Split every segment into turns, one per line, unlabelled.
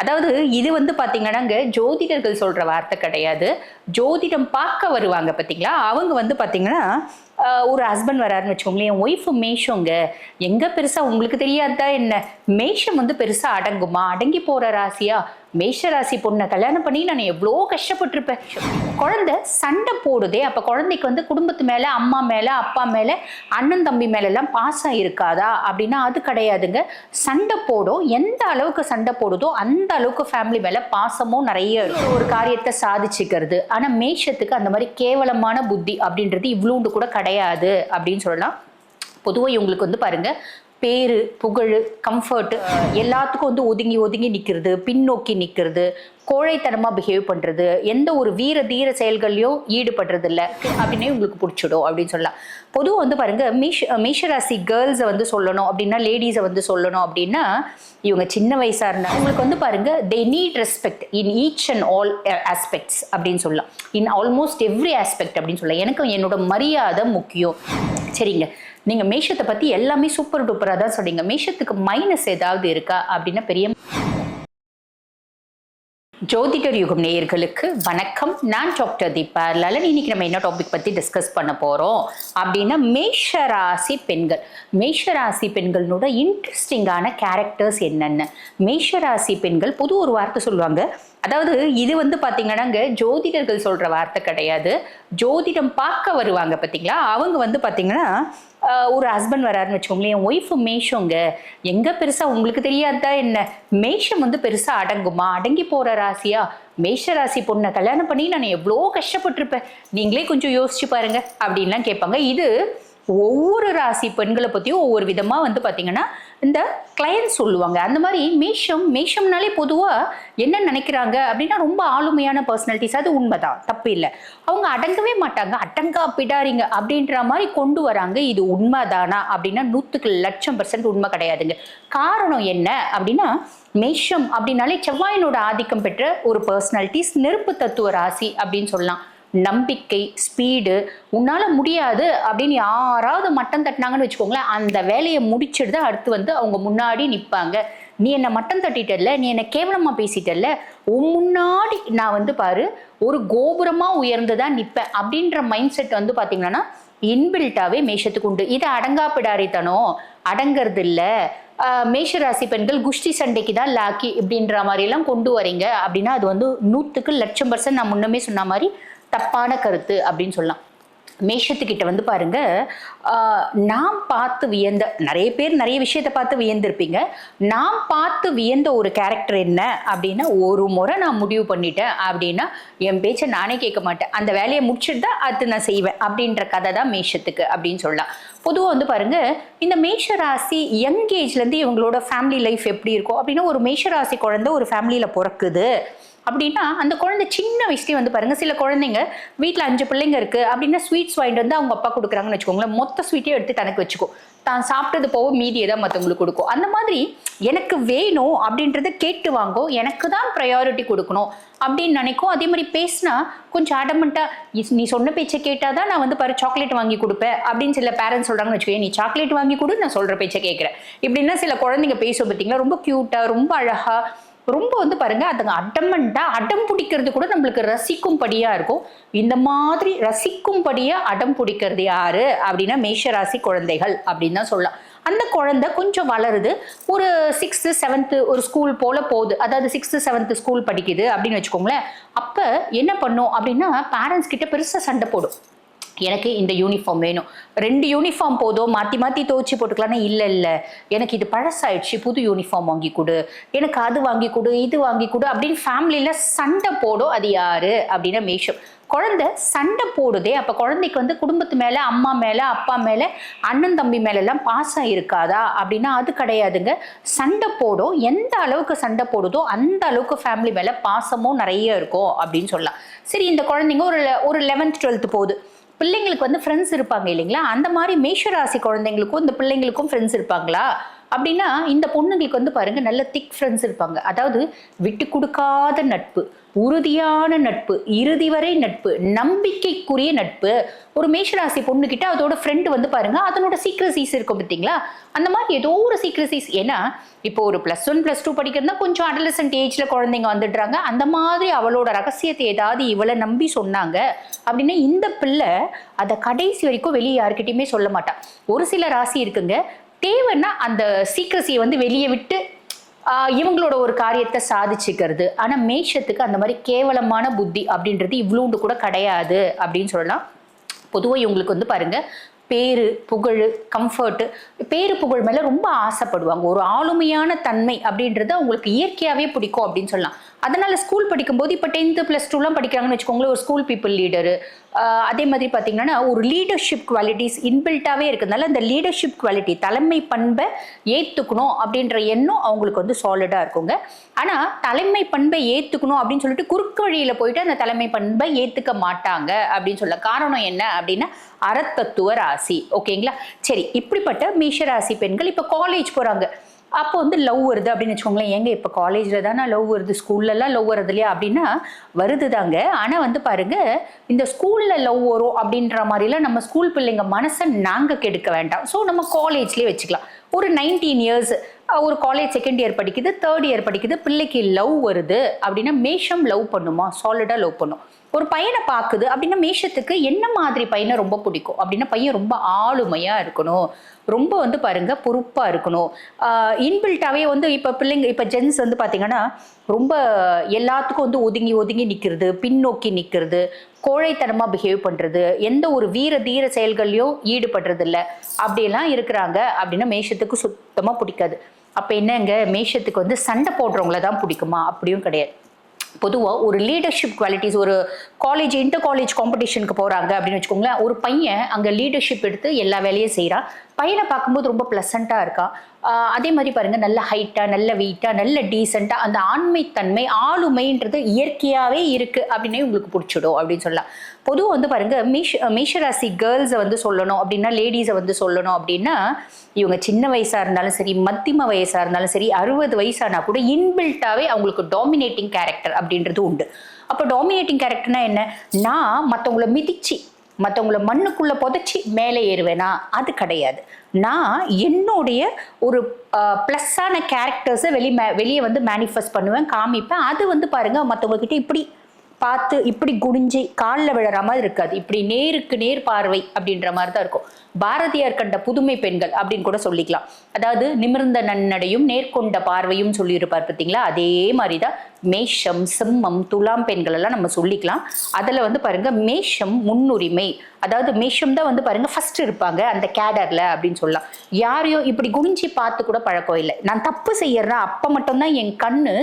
அதாவது இது வந்து பார்த்தீங்கன்னாங்க ஜோதிடர்கள் சொல்கிற வார்த்தை கிடையாது. ஜோதிடம் பார்க்க வருவாங்க பார்த்தீங்களா அவங்க வந்து பார்த்தீங்கன்னா ஒரு ஹஸ்பண்ட் வராருன்னு வச்சுக்கோங்களேன் என் ஒய்ஃபு மேஷங்க. எங்கே பெருசாக உங்களுக்கு தெரியாதா என்ன? மேஷம் வந்து பெருசாக அடங்குமா? அடங்கி போகிற ராசியா? மேஷ ராசி பொண்ணை கல்யாணம் பண்ணி நான் எவ்வளோ கஷ்டப்பட்டிருப்பேன். குழந்தை சண்டை போடுதே. அப்போ குழந்தைக்கு வந்து குடும்பத்து மேலே அம்மா மேலே அப்பா மேலே அண்ணன் தம்பி மேலெல்லாம் பாசம் இருக்காதா? அப்படின்னா அது கிடையாதுங்க. சண்டை போடும் எந்த அளவுக்கு சண்டை போடுதோ அந்த அளவுக்கு ஃபேமிலி மேலே பாசமும் நிறைய ஒரு காரியத்தை சாதிச்சுக்கிறது. ஆனால் மேஷத்துக்கு அந்த மாதிரி கேவலமான புத்தி அப்படின்றது இவ்வளோண்டு கூட கிடையாது. அப்படின்னு சொல்லலாம். பொதுவாக இவங்களுக்கு வந்து பாருங்க பேரு புகழ் கம்ஃபர்ட் எல்லாத்துக்கும் வந்து ஒதுங்கி ஒதுங்கி நிற்கிறது பின்னோக்கி நிற்கிறது கோழைத்தனமாக பிஹேவ் பண்ணுறது எந்த ஒரு வீர தீர செயல்கள்லையும் ஈடுபடுறது இல்லை அப்படின்னே உங்களுக்கு பிடிச்சிடும் அப்படின்னு சொல்லலாம். பொதுவாக வந்து பாருங்க மீஷ மீஷராசி கேர்ள்ஸை வந்து சொல்லணும் அப்படின்னா லேடிஸை வந்து சொல்லணும் அப்படின்னா இவங்க சின்ன வயசா இருந்தா உங்களுக்கு வந்து பாருங்க they need respect in each and all aspects அப்படின்னு சொல்லலாம். இன் ஆல்மோஸ்ட் எவ்ரி ஆஸ்பெக்ட் அப்படின்னு சொல்லலாம். எனக்கு என்னோட மரியாதை முக்கியம். சரிங்க. நீங்க மேஷத்தை பத்தி எல்லாமே சூப்பர் டூப்பரா தான் சொன்னீங்க. மேஷத்துக்கு மைனஸ் ஏதாவது இருக்கா? அப்படின்னா பெரிய ஜோதிடர் யுகம் நேயர்களுக்கு வணக்கம். நான் டாக்டர் தீபா லலன். இன்னைக்கு நம்ம என்ன டாபிக் பத்தி டிஸ்கஸ் பண்ண போறோம்? அப்படின்னா மேஷராசி பெண்கள். மேஷராசி பெண்களோட இன்ட்ரெஸ்டிங்கான கேரக்டர்ஸ் என்னென்ன? மேஷராசி பெண்கள் புது ஒரு வார்த்தை சொல்லுவாங்க. அதாவது இது வந்து பாத்தீங்கன்னாங்க ஜோதிடர்கள் சொல்கிற வார்த்தை கிடையாது. ஜோதிடம் பார்க்க வருவாங்க பார்த்தீங்களா அவங்க வந்து பார்த்தீங்கன்னா ஒரு ஹஸ்பண்ட் வராருன்னு வச்சுக்கோங்களேன் என் ஒய்ஃபு மேஷங்க. எங்கே பெருசா உங்களுக்கு தெரியாதா என்ன? மேஷம் வந்து பெருசா அடங்குமா? அடங்கி போற ராசியா? மேஷ ராசி பொண்ணை கல்யாணம் பண்ணி நான் எவ்வளோ கஷ்டப்பட்டிருப்பேன். நீங்களே கொஞ்சம் யோசிச்சு பாருங்க. அப்படின்லாம் கேட்பாங்க. இது ஒவ்வொரு ராசி பெண்களை பற்றியும் ஒவ்வொரு விதமாக வந்து பார்த்தீங்கன்னா இந்த கிளையன்ட் சொல்லுவாங்க. அந்த மாதிரி மேஷம் மேஷம்னாலே பொதுவாக என்ன நினைக்கிறாங்க அப்படின்னா ரொம்ப ஆளுமையான பர்சனாலிட்டிஸ் அது உண்மைதான். தப்பு இல்லை. அவங்க அடங்கவே மாட்டாங்க. அடங்கா பிடாரிங்க அப்படின்ற மாதிரி கொண்டு வராங்க. இது உண்மைதானா அப்படின்னா நூற்றுக்கு லட்சம் பர்சன்ட் உண்மை கிடையாதுங்க. காரணம் என்ன அப்படின்னா மேஷம் அப்படின்னாலே செவ்வாயினோட ஆதிக்கம் பெற்ற ஒரு பர்சனாலிட்டிஸ் நெருப்பு தத்துவ ராசி அப்படின்னு சொல்லலாம். நம்பிக்கை ஸ்பீடு உன்னால முடியாது அப்படின்னு யாராவது மட்டம் தட்டினாங்கன்னு வச்சுக்கோங்களேன் அந்த வேலையை முடிச்சுட்டு தான் அடுத்து வந்து அவங்க முன்னாடி நிற்பாங்க நீ என்னை மட்டம் தட்டிட்டல்ல? நீ என்னை கேவலமாக பேசிட்டல்ல? உன் முன்னாடி நான் வந்து பாரு ஒரு கோபுரமாக உயர்ந்து தான் நிற்பேன் அப்படின்ற மைண்ட் செட் வந்து பார்த்தீங்கன்னா இன்பில்ட்டாவே மேஷத்துக்கு உண்டு. இது அடங்கா பிடாரித்தனம் அடங்கிறது இல்லை. மேஷராசி பெண்கள் குஷ்டி சண்டைக்கு தான் லாக்கி இப்படின்ற மாதிரியெல்லாம் கொண்டு வரீங்க அப்படின்னா அது வந்து நூற்றுக்கு லட்சம் பர்சன்ட் நான் முன்னமே சொன்ன மாதிரி தப்பான கருத்து அப்படின்னு சொல்லலாம். மேஷத்துக்கிட்ட வந்து பாருங்க நாம் பார்த்து வியந்த நிறைய பேர் நிறைய விஷயத்தை பார்த்து வியந்திருப்பீங்க. நாம் பார்த்து வியந்த ஒரு கேரக்டர் என்ன அப்படின்னா ஒரு முறை நான் முடிவு பண்ணிட்டேன் அப்படின்னா என் பேச்சை நானே கேட்க மாட்டேன். அந்த வேலையை முடிச்சுட்டு தான் அது நான் செய்வேன் அப்படின்ற கதை தான் மேஷத்துக்கு அப்படின்னு சொல்லலாம். பொதுவாக வந்து பாருங்க இந்த மேஷ ராசி யங் ஏஜ்லேருந்து இவங்களோட ஃபேமிலி லைஃப் எப்படி இருக்கும்? அப்படின்னா ஒரு மேஷ ராசி குழந்தை ஒரு ஃபேமிலியில் பிறக்குது. அப்படின்னா அந்த குழந்தை சின்ன வயசுலேயே வந்து பாருங்க சில குழந்தைங்க வீட்டில் அஞ்சு பிள்ளைங்க இருக்கு அப்படின்னா ஸ்வீட்ஸ் வாங்கிட்டு வந்து அவங்க அப்பா கொடுக்குறாங்கன்னு வச்சுக்கோங்களேன். மொத்த ஸ்வீட்டையும் எடுத்து தனக்கு வச்சுக்கும் தான் சாப்பிட்டது போக மீதியை தான் மற்றவங்களுக்கு கொடுக்கும். அந்த மாதிரி எனக்கு வேணும் அப்படின்றத கேட்டு வாங்கும் எனக்கு தான் ப்ரையாரிட்டி கொடுக்கணும் அப்படின்னு நினைக்கும். அதே மாதிரி பேசினா கொஞ்சம் அடமெண்ட்டாக நீ சொன்ன பேச்சை கேட்டால் தான் நான் வந்து பாரு சாக்லேட் வாங்கி கொடுப்பேன். அப்படின்னு சில பேரண்ட்ஸ் சொல்கிறாங்கன்னு வச்சுக்கோங்க நீ சாக்லேட் வாங்கி கொடு நான் சொல்கிற பேச்சை கேட்குறேன் இப்படின்னா சில குழந்தைங்க பேசும் பார்த்தீங்களா ரொம்ப க்யூட்டாக ரொம்ப அழகாக ரொம்ப வந்து பாருங்க அதுங்க அடமண்டா அடம் பிடிக்கிறது கூட நம்மளுக்கு ரசிக்கும்படியா இருக்கும். இந்த மாதிரி ரசிக்கும்படியா அடம் பிடிக்கிறது யாரு? அப்படின்னா மேஷராசி குழந்தைகள் அப்படின்னு தான் சொல்லலாம். அந்த குழந்தை கொஞ்சம் வளருது. ஒரு சிக்ஸ்த்து செவன்த்து ஒரு ஸ்கூல் போல போகுது. அதாவது சிக்ஸ்த்து செவன்த்து ஸ்கூல் படிக்குது அப்படின்னு வச்சுக்கோங்களேன். அப்போ என்ன பண்ணும் அப்படின்னா பேரண்ட்ஸ் கிட்ட பெருசாக சண்டை போடும். எனக்கு இந்த யூனிஃபார்ம் வேணும். ரெண்டு யூனிஃபார்ம் போதும் மாற்றி மாற்றி துவச்சி போட்டுக்கலாம்னா இல்லை இல்லை. எனக்கு இது பழசாயிடுச்சு புது யூனிஃபார்ம் வாங்கி கொடு. எனக்கு அது வாங்கி கொடு இது வாங்கி கொடு அப்படின்னு ஃபேமிலியில் சண்டை போடும். அது யாரு? அப்படின்னா மேஷம். குழந்தை சண்டை போடுதே. அப்போ குழந்தைக்கு வந்து குடும்பத்து மேலே அம்மா மேலே அப்பா மேலே அண்ணன் தம்பி மேலெல்லாம் பாசம் இருக்காதா? அப்படின்னா அது கிடையாதுங்க. சண்டை போடும். எந்த அளவுக்கு சண்டை போடுதோ அந்த அளவுக்கு ஃபேமிலி மேலே பாசமும் நிறைய இருக்கும் அப்படின்னு சொல்லலாம். சரி இந்த குழந்தைங்க ஒரு ஒரு லெவன்த் டுவெல்த்து போகுது. பிள்ளைங்களுக்கு வந்து ஃப்ரெண்ட்ஸ் இருப்பாங்க இல்லைங்களா? அந்த மாதிரி மேஷராசி குழந்தைங்களுக்கும் இந்த பிள்ளைங்களுக்கும் ஃப்ரெண்ட்ஸ் இருப்பாங்களா? அப்படின்னா இந்த பொண்ணுங்களுக்கு வந்து பாருங்க நல்ல திக் ஃப்ரெண்ட்ஸ் இருப்பாங்க. அதாவது விட்டு கொடுக்காத நட்பு உறுதியான நட்பு இறுதி வரை நட்பு நம்பிக்கைக்குரிய நட்பு. ஒரு மேஷராசி பொண்ணுகிட்ட அதோட ஃப்ரெண்டு வந்து பாருங்க அதனோட சீக்ரசிஸ் இருக்கும் பார்த்தீங்களா? அந்த மாதிரி ஏதோ ஒரு சீக்ரசிஸ் ஏன்னா இப்போ ஒரு ப்ளஸ் ஒன் ப்ளஸ் டூ படிக்கிறதுனா கொஞ்சம் அடலசன்ட் ஏஜ்ல குழந்தைங்க வந்துடுறாங்க. அந்த மாதிரி அவளோட ரகசியத்தை ஏதாவது இவளை நம்பி சொன்னாங்க அப்படின்னா இந்த பிள்ளை அதை கடைசி வரைக்கும் வெளியே யாருக்கிட்டையுமே சொல்ல மாட்டான் ஒரு சில ராசி இருக்குங்க தேவைன்னா அந்த சீக்கிரசியை வந்து வெளியே விட்டு இவங்களோட ஒரு காரியத்தை சாதிச்சுக்கிறது. ஆனால் மேஷத்துக்கு அந்த மாதிரி கேவலமான புத்தி அப்படின்றது இவ்வளோண்டு கூட கிடையாது அப்படின்னு சொல்லலாம். பொதுவாக இவங்களுக்கு வந்து பாருங்கள் பேரு புகழ் கம்ஃபர்ட்டு பேரு புகழ் மேலே ரொம்ப ஆசைப்படுவாங்க. ஒரு ஆளுமையான தன்மை அப்படின்றது அவங்களுக்கு இயற்கையாகவே பிடிக்கும் அப்படின்னு சொல்லலாம். அதனால் ஸ்கூல் படிக்கும்போது இப்போ டென்த்து ப்ளஸ் டூலாம் படிக்கிறாங்கன்னு வச்சுக்கோங்களேன் ஒரு ஸ்கூல் பீப்புள் லீடரு அதே மாதிரி பார்த்தீங்கன்னா ஒரு லீடர்ஷிப் குவாலிட்டிஸ் இன்பில்ட்டாகவே இருக்கிறதுனால அந்த லீடர்ஷிப் குவாலிட்டி தலைமை பண்பை ஏற்றுக்கணும் அப்படின்ற எண்ணம் அவங்களுக்கு வந்து சாலிடாக இருக்குங்க. ஆனால் தலைமை பண்பை ஏற்றுக்கணும் அப்படின்னு சொல்லிட்டு குறுக்கு வழியில் போயிட்டு அந்த தலைமை பண்பை ஏற்றுக்க மாட்டாங்க அப்படின்னு சொல்ல. காரணம் என்ன அப்படின்னா அறத்தத்துவ ராசி. ஓகேங்களா? சரி இப்படிப்பட்ட மேஷ ராசி பெண்கள் இப்போ காலேஜ் போகிறாங்க அப்போ வந்து லவ் வருது அப்படின்னு வச்சுக்கோங்களேன். ஏங்க இப்போ காலேஜில் தானே லவ் வருது? ஸ்கூல்லலாம் லவ் வருது இல்லையா? அப்படின்னா வருது தாங்க ஆனால் வந்து பாருங்க இந்த ஸ்கூலில் லவ் வரும் அப்படின்ற மாதிரிலாம் நம்ம ஸ்கூல் பிள்ளைங்க மனசை நாங்கள் கெடுக்க வேண்டாம். ஸோ நம்ம காலேஜ்லேயே வச்சுக்கலாம். ஒரு நைன்டீன் இயர்ஸ் ஒரு காலேஜ் செகண்ட் இயர் படிக்குது தேர்ட் இயர் படிக்குது பிள்ளைக்கு லவ் வருது அப்படின்னா மேஷம் லவ் பண்ணுமா? சாலிடாக லவ் பண்ணும். ஒரு பையனை பார்க்குது அப்படின்னா மேஷத்துக்கு என்ன மாதிரி பையனை ரொம்ப பிடிக்கும்? அப்படின்னா பையன் ரொம்ப ஆளுமையாக இருக்கணும். ரொம்ப வந்து பாருங்க பொறுப்பாக இருக்கணும். இன்பில்ட்டாவே வந்து இப்போ பிள்ளைங்க இப்போ ஜென்ஸ் வந்து பார்த்திங்கன்னா ரொம்ப எல்லாத்துக்கும் வந்து ஒதுங்கி ஒதுங்கி நிற்கிறது பின்னோக்கி நிற்கிறது கோழைத்தனமாக பிஹேவ் பண்ணுறது எந்த ஒரு வீர தீர செயல்கள்லையும் ஈடுபடுறது இல்லை அப்படியெல்லாம் இருக்கிறாங்க அப்படின்னா மேஷத்துக்கு சுத்தமாக பிடிக்காது. அப்போ என்னங்க மேஷத்துக்கு வந்து சண்டை போடுறவங்கள தான் பிடிக்குமா? அப்படியும் கிடையாது. பொதுவாக ஒரு லீடர்ஷிப் குவாலிட்டிஸ் ஒரு காலேஜ் இன்டர் காலேஜ் காம்படிஷனுக்கு போகிறாங்க அப்படின்னு வச்சுக்கோங்களேன் ஒரு பையன் அங்கே லீடர்ஷிப் எடுத்து எல்லா வேலையும் செய்கிறான் பையனை பார்க்கும்போது ரொம்ப ப்ளசண்ட்டாக இருக்கான் அதே மாதிரி பாருங்கள் நல்ல ஹைட்டாக நல்ல வெயிட்டாக நல்ல டீசெண்டாக அந்த ஆண்மைத்தன்மை ஆளுமைன்றது இயற்கையாகவே இருக்குது அப்படின்னே உங்களுக்கு பிடிச்சிடும் அப்படின்னு சொல்லலாம். பொதுவாக வந்து பாருங்கள் மேஷ மேஷராசி கேர்ள்ஸை வந்து சொல்லணும் அப்படின்னா லேடிஸை வந்து சொல்லணும் அப்படின்னா இவங்க சின்ன வயசாக இருந்தாலும் சரி மத்தியம வயசாக இருந்தாலும் சரி அறுபது வயசானா கூட இன்பில்ட்டாகவே அவங்களுக்கு டாமினேட்டிங் கேரக்டர் அப்படின்றது உண்டு. அப்போ டாமினேட்டிங் கேரக்டர்னா என்ன? நான் மற்றவங்கள மிதிச்சு மற்றவங்கள மண்ணுக்குள்ளே புதைச்சி மேலே ஏறுவேனா? அது கிடையாது. நான் என்னுடைய ஒரு ப்ளஸ்ஸான கேரக்டர்ஸை வெளி மே வெளியே வந்து மேனிஃபெஸ்ட் பண்ணுவேன் காமிப்பேன். அது வந்து பாருங்கள் மற்றவங்கக்கிட்ட இப்படி பார்த்து இப்படி குனிஞ்சு காலில் விழற மாதிரி இருக்காது. இப்படி நேருக்கு நேர் பார்வை அப்படின்ற மாதிரி தான் இருக்கும். பாரதியார் கண்ட புதுமை பெண்கள் அப்படின்னு கூட சொல்லிக்கலாம். அதாவது நிமிர்ந்த நன்னடையும் நேர்கொண்ட பார்வையும் சொல்லியிருப்பார் பார்த்தீங்களா? அதே மாதிரி தான் மேஷம் சிம்மம் துலாம் பெண்கள் எல்லாம் நம்ம சொல்லிக்கலாம். அதில் வந்து பாருங்க மேஷம் முன்னுரிமை. அதாவது மேஷம் தான் வந்து பாருங்க ஃபர்ஸ்ட் இருப்பாங்க அந்த கேடர்ல அப்படின்னு சொல்லலாம். யாரையும் இப்படி குனிஞ்சி பார்த்து கூட பழக்கம் இல்லை. நான் தப்பு செய்யறேன் அப்போ மட்டும்தான் என் கண்ணு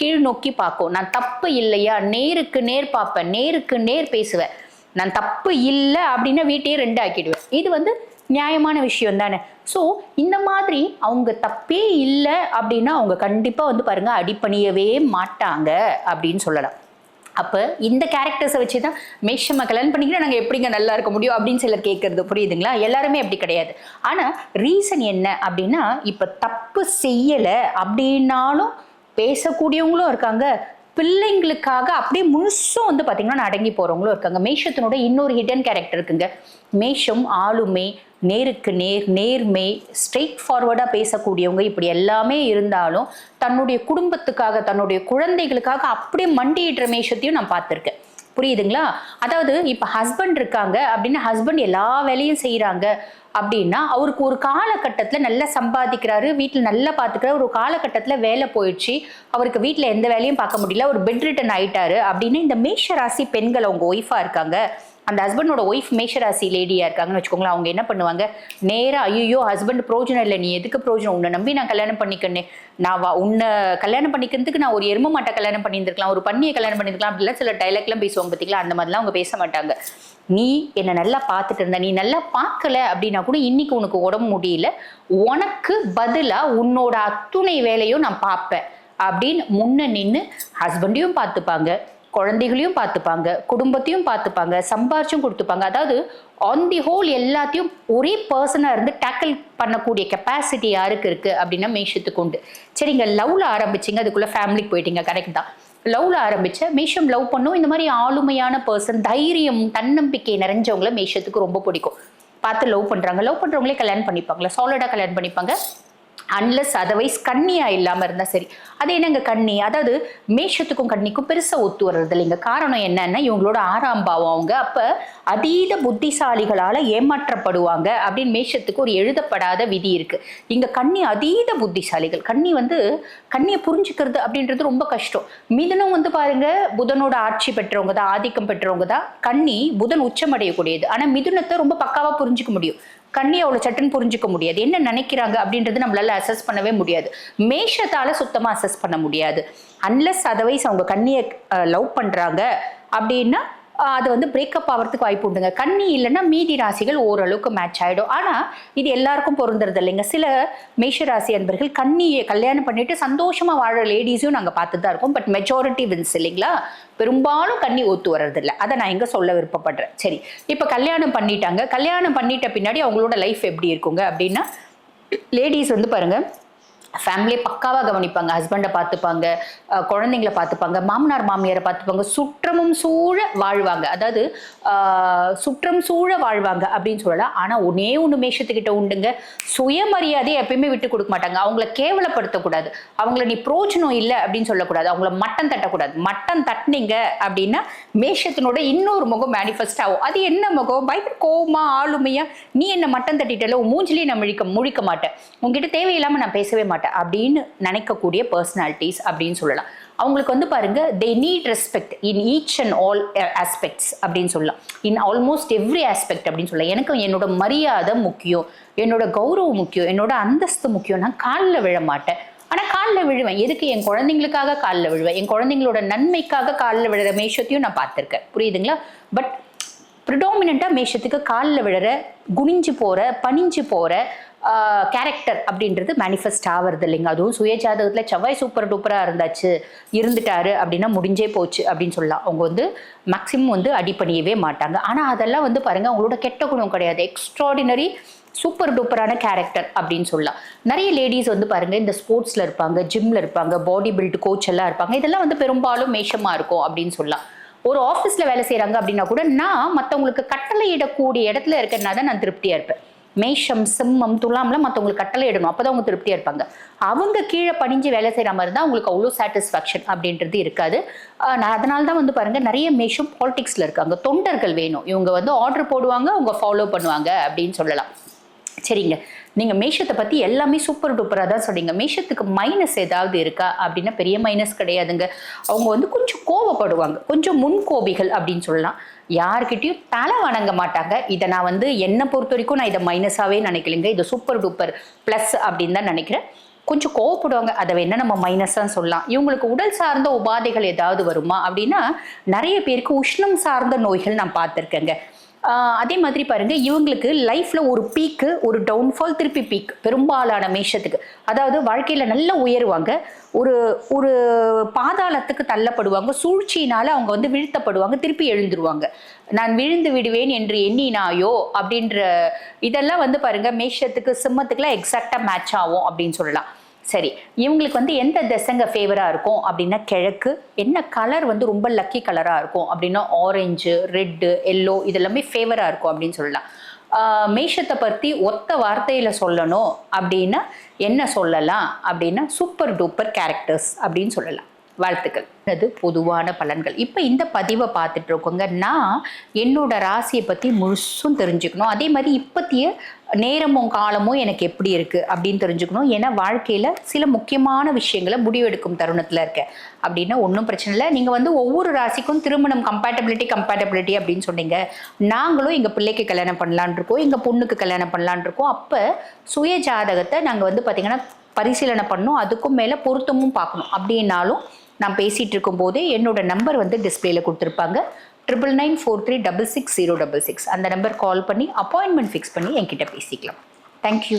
கீழ் நோக்கி பார்க்கும். நான் தப்பு இல்லையா? நேருக்கு நேர் பார்ப்பேன் நேருக்கு நேர் பேசுவேன். நான் தப்பு இல்லை அப்படின்னா வீட்டையே ரெண்டு ஆக்கிடுவேன் இது வந்து நியாயமான விஷயம் தானே. ஸோ இந்த மாதிரி அவங்க தப்பே இல்லை அப்படின்னா அவங்க கண்டிப்பாக வந்து பாருங்க அடிப்பணியவே மாட்டாங்க அப்படின்னு சொல்லலாம். அப்போ இந்த கேரக்டர்ஸை வச்சு தான் மேஷம்மா கல்யாணம் பண்ணிக்கிட்டு நாங்கள் எப்படிங்க நல்லா இருக்க முடியும் அப்படின்னு சிலர் கேட்குறது புரியுதுங்களா? எல்லாருமே அப்படி கிடையாது. ஆனால் ரீசன் என்ன அப்படின்னா இப்போ தப்பு செய்யலை அப்படின்னாலும் பேசக்கூடியவங்களும் இருக்காங்க. பிள்ளைங்களுக்காக அப்படியே முழுசும் வந்து பார்த்தீங்கன்னா அடங்கி போகிறவங்களும் இருக்காங்க. மேஷத்தினோட இன்னொரு ஹிடன் கேரக்டர் இருக்குங்க. மேஷம் ஆளுமை நேருக்கு நேர் நேர்மை ஸ்ட்ரெயிட் ஃபார்வர்டாக பேசக்கூடியவங்க இப்படி எல்லாமே இருந்தாலும் தன்னுடைய குடும்பத்துக்காக தன்னுடைய குழந்தைகளுக்காக அப்படியே மண்டியிடுற மேஷத்தையும் நான் பார்த்துருக்கேன். புரியுதுங்களா? அதாவது இப்போ ஹஸ்பண்ட் இருக்காங்க அப்படின்னு ஹஸ்பண்ட் எல்லா வேலையும் செய்கிறாங்க அப்படின்னா அவருக்கு ஒரு காலகட்டத்தில் நல்லா சம்பாதிக்கிறாரு வீட்டில் நல்லா பார்த்துக்கிறாரு ஒரு காலகட்டத்தில் வேலை போயிடுச்சு. அவருக்கு வீட்டில் எந்த வேலையும் பார்க்க முடியல. ஒரு பெட் ரிட்டன் ஆயிட்டாரு. அப்படின்னு இந்த மேஷ ராசி பெண்கள் அவங்க ஒய்ஃபாக இருக்காங்க. அந்த ஹஸ்பண்டோட ஒய்ஃப் மேஷராசி லேடியாக இருக்காங்கன்னு வச்சுக்கோங்களேன். அவங்க என்ன பண்ணுவாங்க? நேராக ஐயோ ஹஸ்பண்ட் பிரோஜனம் இல்லை. நீ எதுக்கு பிரோஜனம்? உன்னை நம்பி நான் கல்யாணம் பண்ணிக்கணே நான் வா உன்னை கல்யாணம் பண்ணிக்கிறதுக்கு நான் ஒரு எரும மாட்டை கல்யாணம் பண்ணியிருந்திருக்கலாம். ஒரு பண்ணியை கல்யாணம் பண்ணியிருக்கலாம் அப்படிலாம் சில டைலாக்லாம் பேசுவாங்க பார்த்தீங்களா அந்த மாதிரிலாம் அவங்க பேச மாட்டாங்க. நீ என்னை நல்லா பார்த்துட்டு இருந்த நீ நல்லா பார்க்கல அப்படின்னா கூட இன்னைக்கு உனக்கு உடம்பு முடியல. உனக்கு பதிலாக உன்னோட அத்துணை வேலையும் நான் பார்ப்பேன். அப்படின்னு முன்ன நின்று ஹஸ்பண்டையும் பார்த்துப்பாங்க குழந்தைகளையும் பார்த்துப்பாங்க குடும்பத்தையும் பார்த்துப்பாங்க சம்பாரிச்சும் கொடுத்துப்பாங்க. அதாவது ஆன் தி ஹோல் எல்லாத்தையும் ஒரே பர்சனாக இருந்து டேக்கிள் பண்ணக்கூடிய கெப்பாசிட்டி யாருக்கு இருக்குது அப்படின்னா மேஷத்துக்கு உண்டு. சரிங்க லவ்ல ஆரம்பிச்சிங்க அதுக்குள்ளே ஃபேமிலிக்கு போயிட்டீங்க கரெக்ட் தான். லவ்ல ஆரம்பிச்ச மேஷம் லவ் பண்ணும். இந்த மாதிரி ஆளுமையான பர்சன் தைரியம் தன்னம்பிக்கை நிறைஞ்சவங்கள மேஷத்துக்கு ரொம்ப பிடிக்கும். பார்த்து லவ் பண்றாங்க. லவ் பண்றவங்களே கல்யாணம் பண்ணிப்பாங்களா. சாலிடா கல்யாணம் பண்ணிப்பாங்க. அன்லஸ் அதர்வைஸ் கண்ணியா இல்லாம இருந்தா சரி. அது என்னங்க கண்ணி? அதாவது மேஷத்துக்கும் கண்ணிக்கும் பெருசா ஒத்து வர்றது இல்லைங்க காரணம் என்னன்னா இவங்களோட ஆறாம் பாவம் அவங்க. அப்ப அதீத புத்திசாலிகளால ஏமாற்றப்படுவாங்க அப்படின்னு மேஷத்துக்கு ஒரு எழுதப்படாத விதி இருக்கு. இங்க கண்ணி அதீத புத்திசாலிகள். கண்ணி வந்து கண்ணியை புரிஞ்சுக்கிறது அப்படின்றது ரொம்ப கஷ்டம். மிதனம் வந்து பாருங்க புதனோட ஆட்சி பெற்றவங்க தான் ஆதிக்கம் பெற்றவங்க தான். கண்ணி புதன் உச்சமடையக்கூடியது. ஆனா மிதுனத்தை ரொம்ப பக்காவா புரிஞ்சுக்க முடியும். கண்ணி அவ்வளோ சட்டுன்னு புரிஞ்சுக்க முடியாது. என்ன நினைக்கிறாங்க அப்படின்றது நம்மளால அசஸ் பண்ணவே முடியாது. மேஷத்தால சுத்தமா அசஸ் பண்ண முடியாது. அன்லஸ் அதர்வைஸ் அவங்க கண்ணியை லவ் பண்றாங்க அப்படின்னா அது வந்து பிரேக்கப் ஆகிறதுக்கு வாய்ப்பு உண்டுங்க. கண்ணி இல்லைன்னா மீதி ராசிகள் ஓரளவுக்கு மேட்ச் ஆகிடும் ஆனால் இது எல்லாருக்கும் பொருந்துறது இல்லைங்க. சில மேஷ ராசி அன்பர்கள் கண்ணியை கல்யாணம் பண்ணிட்டு சந்தோஷமாக வாழ லேடிஸையும் நாங்கள் பார்த்துட்டு தான் இருக்கோம். பட் மெஜாரிட்டி வின்ஸ் இல்லைங்களா? பெரும்பாலும் கண்ணி ஒத்து வர்றதில்ல. அதை நான் இங்கே சொல்ல விருப்பப்படுறேன். சரி இப்போ கல்யாணம் பண்ணிட்டாங்க. கல்யாணம் பண்ணிட்ட பின்னாடி அவங்களோட லைஃப் எப்படி இருக்குங்க? அப்படின்னா லேடிஸ் வந்து பாருங்கள் ஃபேமிலியை பக்காவாக கவனிப்பாங்க. ஹஸ்பண்டை பார்த்துப்பாங்க குழந்தைங்கள பார்த்துப்பாங்க மாமனார் மாமியாரை பார்த்துப்பாங்க சுற்றமும் சூழ வாழ்வாங்க. அதாவது சுற்றம் சூழ வாழ்வாங்க அப்படின்னு சொல்லலாம் ஆனால் ஒன்னே ஒன்று மேஷத்துக்கிட்ட உண்டுங்க. சுயமரியாதையை எப்பயுமே விட்டு கொடுக்க மாட்டாங்க. அவங்கள கேவலப்படுத்தக்கூடாது. அவங்கள நீ பிரோஜனம் இல்லை அப்படின்னு சொல்லக்கூடாது. அவங்கள மட்டம் தட்டக்கூடாது. மட்டம் தட்டினீங்க அப்படின்னா மேஷத்தினோட இன்னொரு முகம் மேனிஃபெஸ்ட் ஆகும். அது என்ன முகம்? பயங்கர கோவமா ஆளுமையா நீ என்ன மட்டம் தட்டிட்டல மூஞ்சிலேயே நான் முழிக்க முழிக்க மாட்டேன். உங்ககிட்ட தேவையில்லாமல் நான் பேசவே மாட்டேன். அப்படின்னு நினைக்கக்கூடிய பர்சனாலிட்டிஸ் அப்படின்னு சொல்லலாம். அவங்களுக்கு வந்து பாருங்க they need respect in each and all aspects அப்படின்னு சொல்லலாம். இன் ஆல்மோஸ்ட் எவ்ரி ஆஸ்பெக்ட் அப்படின்னு சொல்லலாம். எனக்கு என்னோட மரியாதை முக்கியம் என்னோட கௌரவம் முக்கியம் என்னோட அந்தஸ்து முக்கியம். நான் காலில் விழ மாட்டேன். ஆனால் காலில் விழுவேன். எதுக்கு என் குழந்தைங்களுக்காக காலில் விழுவேன்? என் குழந்தைங்களோட நன்மைக்காக காலில் விழுற மேஷத்தையும் நான் பார்த்துருக்கேன். புரியுதுங்களா? பட் ப்ரிடாமினண்ட்டாக மேஷத்துக்கு காலில் விழற குனிஞ்சு போகிற பனிஞ்சு போகிற கேரக்டர் அப்படின்றது மேனிஃபெஸ்ட் ஆகிறது இல்லைங்க. அதுவும் சுயஜாதகத்தில் செவ்வாய் சூப்பர் டூப்பராக இருந்தாச்சு இருந்துட்டாரு அப்படின்னா முடிஞ்சே போச்சு அப்படின்னு சொல்லலாம். அவங்க வந்து மேக்ஸிமம் வந்து அடிப்பணியவே மாட்டாங்க. ஆனால் அதெல்லாம் வந்து பாருங்க அவங்களோட கெட்ட குணம் கிடையாது. எக்ஸ்ட்ராடினரி சூப்பர் டூப்பரான கேரக்டர் அப்படின்னு சொல்லலாம். நிறைய லேடிஸ் வந்து பாருங்க இந்த ஸ்போர்ட்ஸில் இருப்பாங்க ஜிம்மில் இருப்பாங்க பாடி பில்ட் கோச் எல்லாம் இருப்பாங்க. இதெல்லாம் வந்து பெரும்பாலும் மேஷமாக இருக்கும் அப்படின்னு சொல்லலாம். ஒரு ஆஃபீஸில் வேலை செய்கிறாங்க அப்படின்னா கூட நான் மற்றவங்களுக்கு கட்டளையிடக்கூடிய இடத்துல இருக்கேன்னா தான் நான் திருப்தியாக இருப்பேன். மேஷம் சிம்மம் துலாம்லாம் மற்றவங்களுக்கு கட்டளை இடணும். அப்பதான் அவங்க திருப்தியாக இருப்பாங்க. அவங்க கீழே பணிஞ்சு வேலை செய்கிற மாதிரி இருந்தால் அவங்களுக்கு அவ்வளோ சாட்டிஸ்ஃபேக்ஷன் அப்படின்றது இருக்காது. நான் அதனால தான் வந்து பாருங்க நிறைய மேஷம் பாலிட்டிக்ஸில் இருக்காங்க. தொண்டர்கள் வேணும். இவங்க வந்து ஆர்டர் போடுவாங்க அவங்க ஃபாலோ பண்ணுவாங்க அப்படின்னு சொல்லலாம். சரிங்க. நீங்கள் மேஷத்தை பற்றி எல்லாமே சூப்பர் டூப்பராக தான் சொன்னீங்க. மேஷத்துக்கு மைனஸ் ஏதாவது இருக்கா? அப்படின்னா பெரிய மைனஸ் கிடையாதுங்க. அவங்க வந்து கொஞ்சம் கோவப்படுவாங்க. கொஞ்சம் முன்கோபிகள் அப்படின்னு சொல்லலாம். யார்கிட்டயும் தலை வணங்க மாட்டாங்க. இதை நான் வந்து என்னை பொறுத்த வரைக்கும் நான் இதை மைனஸாகவே நினைக்கலைங்க. இது சூப்பர் டூப்பர் ப்ளஸ் அப்படின்னு தான் நினைக்கிறேன். கொஞ்சம் கோவப்படுவாங்க. அதை வேணா நம்ம மைனஸாக சொல்லலாம். இவங்களுக்கு உடல் சார்ந்த உபாதைகள் ஏதாவது வருமா அப்படின்னா நிறைய பேருக்கு உஷ்ணம் சார்ந்த நோய்கள் நான் பார்த்துருக்கேங்க. அதே மாதிரி பாருங்க இவங்களுக்கு லைஃப்ல ஒரு பீக்கு ஒரு டவுன்ஃபால் திருப்பி பீக் பெரும்பாலான மேஷத்துக்கு. அதாவது வாழ்க்கையில நல்லா உயருவாங்க. ஒரு ஒரு பாதாளத்துக்கு தள்ளப்படுவாங்க. சூழ்ச்சியினால அவங்க வந்து வீழ்த்தப்படுவாங்க திருப்பி எழுந்துருவாங்க. நான் விழுந்து விடுவேன் என்று எண்ணினாயோ அப்படின்ற இதெல்லாம் வந்து பாருங்க மேஷத்துக்கு சிம்மத்துக்குலாம் எக்ஸாக்டா மேட்ச் ஆகும் அப்படின்னு சொல்லலாம். சரி இவங்களுக்கு வந்து எந்த திசைங்க ஃபேவரா இருக்கும்? அப்படின்னா கிழக்கு. என்ன கலர் வந்து ரொம்ப லக்கி கலரா இருக்கும்? அப்படின்னா ஆரஞ்சு ரெட்டு எல்லோ இதெல்லாமே ஃபேவரா இருக்கும் அப்படின்னு சொல்லலாம். மேஷத்தை பற்றி ஒத்த வார்த்தையில சொல்லணும் அப்படின்னா என்ன சொல்லலாம்? அப்படின்னா சூப்பர் டூப்பர் கேரக்டர்ஸ் அப்படின்னு சொல்லலாம். வாழ்த்துக்கள். அது பொதுவான பலன்கள். இப்போ இந்த பதிவை பார்த்துட்டு இருக்கோங்க. நான் என்னோட ராசியை பற்றி முழுசும் தெரிஞ்சுக்கணும். அதே மாதிரி இப்பத்திய நேரமும் காலமும் எனக்கு எப்படி இருக்குது அப்படின்னு தெரிஞ்சுக்கணும். ஏன்னா வாழ்க்கையில் சில முக்கியமான விஷயங்களை முடிவெடுக்கும் தருணத்தில் இருக்கேன். அப்படின்னா ஒன்றும் பிரச்சனை இல்லை. நீங்கள் வந்து ஒவ்வொரு ராசிக்கும் திருமணம் கம்பேட்டபிலிட்டி கம்பேட்டபிலிட்டி அப்படின்னு சொன்னீங்க. நாங்களும் எங்கள் பிள்ளைக்கு கல்யாணம் பண்ணலான் இருக்கோம். எங்கள் பொண்ணுக்கு கல்யாணம் பண்ணலான் இருக்கோம். அப்போ சுய ஜாதகத்தை நாங்கள் வந்து பார்த்திங்கன்னா பரிசீலனை பண்ணணும். அதுக்கும் மேலே பொருத்தமும் பார்க்கணும். அப்படின்னாலும் நான் பேசிகிட்டு இருக்கும்போதே என்னோட நம்பர் வந்து டிஸ்பிளேல கொடுத்துருப்பாங்க. Triple nine four three double six zero double six அந்த நம்பர் கால் பண்ணி அப்பாயின்மெண்ட் ஃபிக்ஸ் பண்ணி என்கிட்ட பேசிக்கலாம். தேங்க்யூ